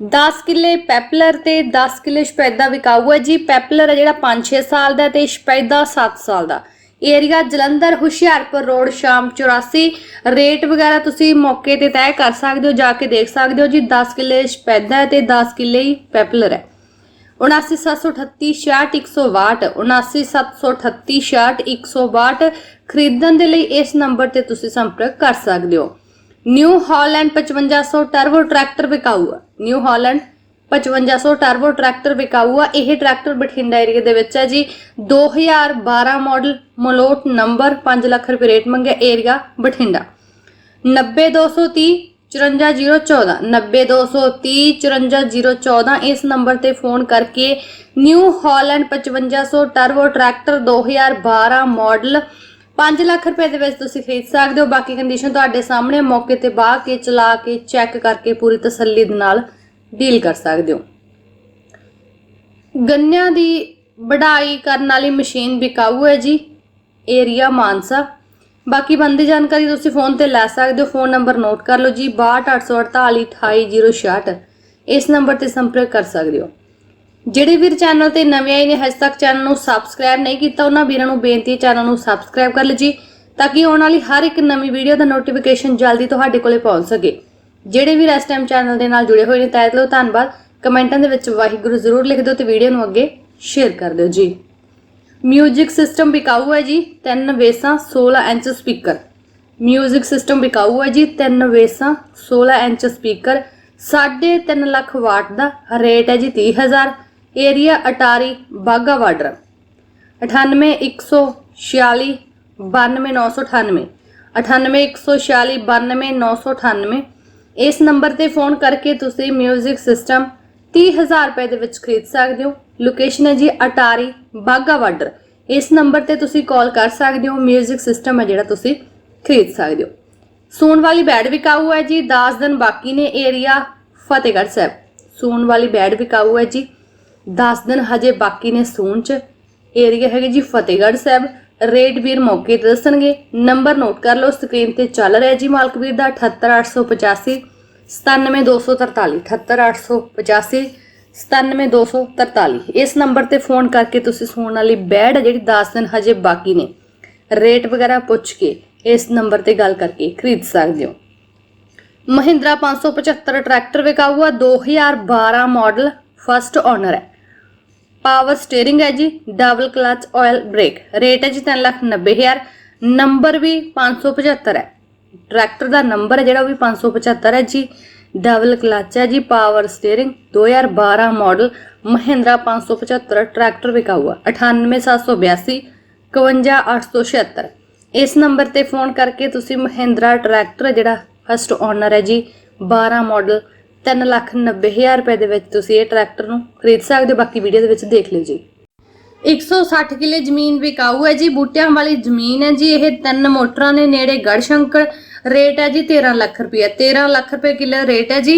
10 ਕਿੱਲੇ ਪੈਪਲਰ ਤੇ 10 ਕਿੱਲੇ ਸ਼ਪੈਦਾ ਵਿਕਾਊ ਹੈ ਜੀ। ਪੈਪਲਰ ਹੈ ਜਿਹੜਾ 5-6 ਸਾਲ ਦਾ ਤੇ ਸ਼ਪੈਦਾ 7 ਸਾਲ ਦਾ। Area Jalandhar, Hoshiarpur road, Sham 84 rate ਵਗੈਰਾ ਤੁਸੀਂ ਮੌਕੇ ਤੇ ਤੈਅ ਕਰ ਸਕਦੇ ਹੋ, ਜਾ ਕੇ ਦੇਖ ਸਕਦੇ ਹੋ ਜੀ। 10 ਕਿੱਲੇ ਸ਼ਪੈਦਾ ਹੈ ਤੇ 10 ਕਿੱਲੇ ਹੀ ਪੈਪਲਰ ਹੈ। 7973866162 7973866162 ਖਰੀਦਣ ਦੇ ਲਈ ਇਸ ਨੰਬਰ ਤੇ ਤੁਸੀਂ ਸੰਪਰਕ ਕਰ ਸਕਦੇ ਹੋ। ਨਿਊ ਹਾਲੈਂਡ 5500 ਟਰਬੋ ਟਰੈਕਟਰ ਵਿਕਾਊ ਹੈ ਨਿਊ ਹਾਲੈਂਡ 5500 ਟਰਬੋ ਟਰੈਕਟਰ ਵਿਕਾਊ ਆ ਇਹ ਟਰੈਕਟਰ ਬਠਿੰਡਾ ਏਰੀਆ ਦੇ ਵਿੱਚ ਹੈ ਜੀ। 2012 ਮਾਡਲ ਮਲੋਟ ਨੰਬਰ 5 ਲੱਖ ਰੁਪਏ ਰੇਟ ਮੰਗਿਆ ਏਰੀਆ ਬਠਿੰਡਾ। 90230 54014 90230 54014 ਇਸ ਨੰਬਰ ਤੇ ਫੋਨ ਕਰਕੇ New Holland 5500 turbo tractor 2012 model 5 lakh ਰੁਪਏ ਦੇ ਵਿੱਚ ਤੁਸੀਂ ਖਰੀਦ ਸਕਦੇ ਹੋ। ਬਾਕੀ ਕੰਡੀਸ਼ਨ ਤੁਹਾਡੇ ਸਾਹਮਣੇ ਮੌਕੇ ਤੇ ਬਾਹ ਕੇ, ਚਲਾ ਕੇ ਚੈੱਕ ਕਰਕੇ ਪੂਰੀ ਤਸੱਲੀ ਦੇ ਨਾਲ ਡੀਲ ਕਰ ਸਕਦੇ ਹੋ। ਗੰਨਿਆਂ ਦੀ ਵਢਾਈ ਕਰਨ ਵਾਲੀ ਮਸ਼ੀਨ ਵਿਕਾਊ ਹੈ ਜੀ। ਏਰੀਆ ਮਾਨਸਾ। ਬਾਕੀ ਬੰਦੀ ਜਾਣਕਾਰੀ ਤੁਸੀਂ ਫੋਨ ਤੇ ਲੈ ਸਕਦੇ ਹੋ। ਫੋਨ ਨੰਬਰ ਨੋਟ ਕਰ ਲਓ ਜੀ। 6288482066 ਇਸ ਨੰਬਰ ਤੇ ਸੰਪਰਕ ਕਰ ਸਕਦੇ ਹੋ। ਜਿਹੜੇ ਵੀਰ ਚੈਨਲ ਤੇ ਨਵੇਂ ਆਏ ਨੇ, ਹਜੇ ਤੱਕ ਚੈਨਲ ਨੂੰ ਸਬਸਕ੍ਰਾਈਬ ਨਹੀਂ ਕੀਤਾ, ਉਹਨਾਂ ਵੀਰਾਂ ਨੂੰ ਬੇਨਤੀ ਹੈ ਚੈਨਲ ਨੂੰ ਸਬਸਕ੍ਰਾਈਬ ਕਰ ਲਓ ਜੀ ਤਾਂ ਕਿ ਆਉਣ ਵਾਲੀ ਹਰ ਇੱਕ ਨਵੀਂ ਵੀਡੀਓ ਦਾ ਨੋਟੀਫਿਕੇਸ਼ਨ ਜਲਦੀ ਤੁਹਾਡੇ ਕੋਲੇ ਪਹੁੰਚ ਸਕੇ। ਜਿਹੜੇ ਵੀਰ ਇਸ ਟਾਈਮ ਚੈਨਲ ਦੇ ਨਾਲ ਜੁੜੇ ਹੋਏ ਨੇ, ਤਹਿ ਦਿਲੋਂ ਧੰਨਵਾਦ। ਕਮੈਂਟਾਂ ਦੇ ਵਿੱਚ ਵਾਹਿਗੁਰੂ ਜ਼ਰੂਰ ਲਿਖ ਦਿਓ ਤੇ ਵੀਡੀਓ ਨੂੰ ਅੱਗੇ ਸ਼ੇਅਰ ਕਰ ਦਿਓ ਜੀ। ਮਿਊਜ਼ਿਕ ਸਿਸਟਮ ਵਿਕਾਊ ਹੈ ਜੀ 3 ਵੇਸਾਂ 16 ਇੰਚ ਸਪੀਕਰ ਮਿਊਜ਼ਿਕ ਸਿਸਟਮ ਵਿਕਾਊ ਹੈ ਜੀ 3 ਵੇਸਾਂ 16 ਇੰਚ ਸਪੀਕਰ 3.5 ਲੱਖ ਵਾਟ ਦਾ ਰੇਟ ਹੈ ਜੀ 30000 ਏਰੀਆ ਅਟਾਰੀ ਬਾਗਾ ਬਾਰਡਰ 98146 92998 98146 92998 ਇਸ ਨੰਬਰ ਤੇ ਫੋਨ ਕਰਕੇ ਤੁਸੀਂ 뮤직 ਸਿਸਟਮ 30000 ਰੁਪਏ ਦੇ ਵਿੱਚ ਖਰੀਦ ਸਕਦੇ ਹੋ ਲੋਕੇਸ਼ਨ ਹੈ ਜੀ ਅਟਾਰੀ ਬਾਗਾ ਬਾਰਡਰ ਇਸ ਨੰਬਰ ਤੇ ਤੁਸੀਂ ਕਾਲ ਕਰ ਸਕਦੇ ਹੋ 뮤직 ਸਿਸਟਮ ਹੈ ਜਿਹੜਾ ਤੁਸੀਂ ਖਰੀਦ ਸਕਦੇ ਹੋ ਸੂਣ ਵਾਲੀ ਬੈਡ ਵਿਕਾਊ ਹੈ ਜੀ 10 ਦਿਨ ਬਾਕੀ ਨੇ ਏਰੀਆ ਫਤਿਹਗੜ੍ਹ ਸਾਹਿਬ ਸੂਣ ਵਾਲੀ ਬੈਡ ਵਿਕਾਊ ਹੈ ਜੀ 10 ਦਿਨ ਹਜੇ ਬਾਕੀ ਨੇ ਸੂਣ ਚ। ਏਰੀਆ ਹੈਗਾ ਜੀ ਫਤਿਹਗੜ੍ਹ ਸਾਹਿਬ। ਰੇਟ ਵੀਰ ਮੌਕੇ ਤੇ ਦੱਸਣਗੇ। ਨੰਬਰ ਨੋਟ ਕਰ ਲਓ ਸਕਰੀਨ ਤੇ ਚੱਲ ਰਿਹਾ ਜੀ ਮਾਲਕ ਵੀਰ ਦਾ 78885 97243 78885 97243 ਇਸ ਨੰਬਰ ਤੇ ਫੋਨ ਕਰਕੇ ਤੁਸੀਂ ਸੂਣ ਵਾਲੀ ਬੈਡ ਜਿਹੜੀ 10 ਦਿਨ ਹਜੇ ਬਾਕੀ ਨੇ। ਰੇਟ ਵਗੈਰਾ ਪੁੱਛ ਕੇ ਇਸ ਨੰਬਰ ਤੇ ਗੱਲ ਕਰਕੇ ਖਰੀਦ ਸਕਦੇ ਹੋ। ਮਹਿੰਦਰਾ 575 ਟਰੈਕਟਰ ਵਿਕਾਊ ਆ 2012 ਮਾਡਲ ਫਸਟ ਓਨਰ ਹੈ। ਪਾਵਰ ਸਟੀਅਰਿੰਗ ਹੈ ਜੀ, double clutch oil brake rate ਹੈ ਜੀ 390000 ਨੰਬਰ ਵੀ 575 ਹੈ। ਟਰੈਕਟਰ ਦਾ ਨੰਬਰ ਹੈ ਜਿਹੜਾ, ਉਹ ਵੀ 575 ਹੈ ਜੀ। ਡਬਲ ਕਲਚ ਹੈ ਜੀ, power steering. 2012 model Mahindra 575 tractor ਵਿਕਾਊ ਆ 98782 51876 ਇਸ ਨੰਬਰ ਤੇ ਫੋਨ ਕਰਕੇ ਤੁਸੀਂ ਮਹਿੰਦਰਾ ਟਰੈਕਟਰ ਜਿਹੜਾ ਫਸਟ ਓਨਰ ਹੈ ਜੀ। 12 ਮਾਡਲ 390000 ਰੁਪਏ ਦੇ ਵਿੱਚ ਤੁਸੀਂ ਇਹ ਟਰੈਕਟਰ ਨੂੰ ਖਰੀਦ ਸਕਦੇ ਹੋ। ਬਾਕੀ ਵੀਡੀਓ ਦੇ ਵਿੱਚ ਦੇਖ ਲਿਓ ਜੀ। 160 ਕਿੱਲੇ ਜ਼ਮੀਨ ਵਿਕਾਊ ਹੈ ਜੀ। ਬੂਟਿਆਂ ਵਾਲੀ ਜ਼ਮੀਨ ਹੈ ਜੀ। ਇਹ ਤਿੰਨ ਮੋਟਰਾਂ ਨੇ, ਨੇੜੇ ਗੜਸ਼ੰਕਰ ਰੇਟ ਹੈ ਜੀ 13 ਲੱਖ ਰੁਪਏ। 13 ਲੱਖ ਰੁਪਏ ਕਿੱਲੇ ਰੇਟ ਹੈ ਜੀ।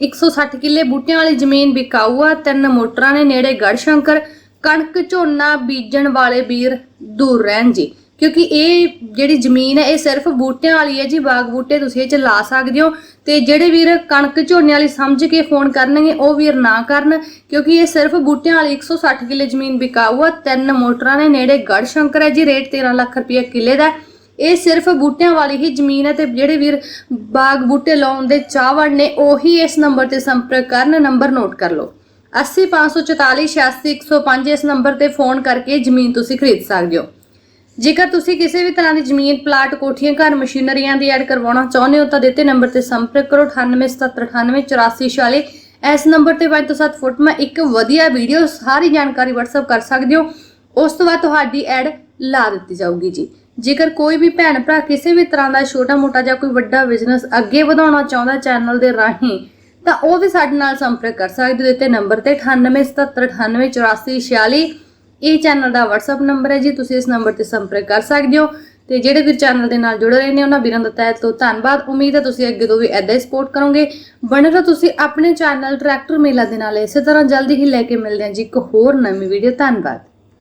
160 ਕਿੱਲੇ ਬੂਟਿਆਂ ਵਾਲੀ ਜ਼ਮੀਨ ਵਿਕਾਊ ਆ। ਤਿੰਨ ਮੋਟਰਾਂ ਨੇ, ਨੇੜੇ ਗੜਸ਼ੰਕਰ, ਕਣਕ, ਝੋਨਾ ਬੀਜਣ ਵਾਲੇ ਵੀਰ ਦੂਰ ਰਹਿਣ ਜੀ। ਕਿਉਂਕਿ ਇਹ ਜਿਹੜੀ ਜ਼ਮੀਨ ਹੈ, ਇਹ ਸਿਰਫ ਬੂਟਿਆਂ ਵਾਲੀ ਹੈ ਜੀ, ਬਾਗ ਬੂਟੇ ਤੁਸੀਂ ਇਹ ਚ ਲਾ ਸਕਦੇ ਹੋ ਤੇ ਜਿਹੜੇ ਵੀਰ ਕਣਕ ਝੋਨੇ ਵਾਲੀ ਸਮਝ ਕੇ ਫੋਨ ਕਰਨਗੇ, ਉਹ ਵੀਰ ਨਾ ਕਰਨ, ਕਿਉਂਕਿ ਇਹ ਸਿਰਫ ਬੂਟਿਆਂ ਵਾਲੀ 160 ਕਿੱਲੇ ਜ਼ਮੀਨ ਵਿਕਾਊ ਆ, ਤਿੰਨ ਮੋਟਰਾਂ ਨੇ, ਨੇੜੇ ਗੜ ਸ਼ੰਕਰ ਹੈ ਜੀ, ਰੇਟ 13 ਲੱਖ ਰੁਪਏ ਕਿੱਲੇ ਦਾ। ਇਹ ਸਿਰਫ ਬੂਟਿਆਂ ਵਾਲੀ ਹੀ ਜ਼ਮੀਨ ਹੈ ਤੇ ਜਿਹੜੇ ਵੀਰ ਬਾਗ ਬੂਟੇ ਲਾਉਣ ਦੇ ਚਾਹਵਣ ਨੇ, ਉਹੀ ਇਸ ਨੰਬਰ ਤੇ ਸੰਪਰਕ ਕਰਨ, ਨੰਬਰ ਨੋਟ ਕਰ ਲਓ। 80544 86105 ਇਸ ਨੰਬਰ ਤੇ ਫੋਨ ਕਰਕੇ ਜ਼ਮੀਨ ਤੁਸੀਂ ਖਰੀਦ ਸਕਦੇ ਹੋ। ਜੇਕਰ ਤੁਸੀਂ ਕਿਸੇ ਵੀ ਤਰ੍ਹਾਂ ਦੀ ਜ਼ਮੀਨ, ਪਲਾਟ, ਕੋਠੀਆਂ, ਘਰ, ਮਸ਼ੀਨਰੀਆਂ ਦੀ ਐਡ ਕਰਵਾਉਣਾ ਚਾਹੁੰਦੇ ਹੋ, ਤਾਂ ਦਿੱਤੇ ਨੰਬਰ ਤੇ ਸੰਪਰਕ ਕਰੋ 9877988446 ਇਸ ਨੰਬਰ ਤੇ 5 ਤੋਂ 7 ਫੁੱਟ ਮੈਂ ਇੱਕ ਵਧੀਆ ਵੀਡੀਓ, ਸਾਰੀ ਜਾਣਕਾਰੀ WhatsApp ਕਰ ਸਕਦੇ ਹੋ। ਉਸ ਤੋਂ ਬਾਅਦ ਤੁਹਾਡੀ ਐਡ ਲਾ ਦਿੱਤੀ ਜਾਊਗੀ ਜੀ। ਜੇਕਰ ਕੋਈ ਵੀ ਭੈਣ ਭਰਾ ਕਿਸੇ ਵੀ ਤਰ੍ਹਾਂ ਦਾ ਛੋਟਾ ਮੋਟਾ ਜਾਂ ਕੋਈ ਵੱਡਾ ਬਿਜ਼ਨਸ ਅੱਗੇ ਵਧਾਉਣਾ ਚਾਹੁੰਦਾ ਚੈਨਲ ਦੇ ਰਾਹੀਂ, ਤਾਂ ਉਹ ਵੀ ਸਾਡੇ ਨਾਲ ਸੰਪਰਕ ਕਰ ਸਕਦੇ ਹੋ। ਦਿੱਤੇ ਨੰਬਰ ਤੇ 9877988446 ਇਹ ਚੈਨਲ ਦਾ WhatsApp ਨੰਬਰ ਹੈ ਜੀ, ਤੁਸੀਂ ਇਸ ਨੰਬਰ ਤੇ ਸੰਪਰਕ ਕਰ ਸਕਦੇ ਹੋ ਤੇ ਜਿਹੜੇ ਵੀ ਚੈਨਲ ਦੇ ਨਾਲ ਜੁੜੇ ਰਹੇ ਨੇ ਉਹਨਾਂ ਵੀਰਾਂ ਦਾ ਤਹਿ ਤੋਂ ਧੰਨਵਾਦ। ਉਮੀਦ ਹੈ ਤੁਸੀਂ ਅੱਗੇ ਤੋਂ ਵੀ ਐਦਾਂ ਹੀ ਸਪੋਰਟ ਕਰੋਗੇ। ਬਣੇ ਰਹੋ ਤੁਸੀਂ ਆਪਣੇ ਚੈਨਲ ਟਰੈਕਟਰ ਮੇਲਾ ਦੇ ਨਾਲ। ਇਸੇ ਤਰ੍ਹਾਂ ਜਲਦੀ ਹੀ ਲੈ ਕੇ ਮਿਲਦੇ ਹਾਂ ਜੀ ਇੱਕ ਹੋਰ ਨਵੀਂ ਵੀਡੀਓ ਧੰਨਵਾਦ।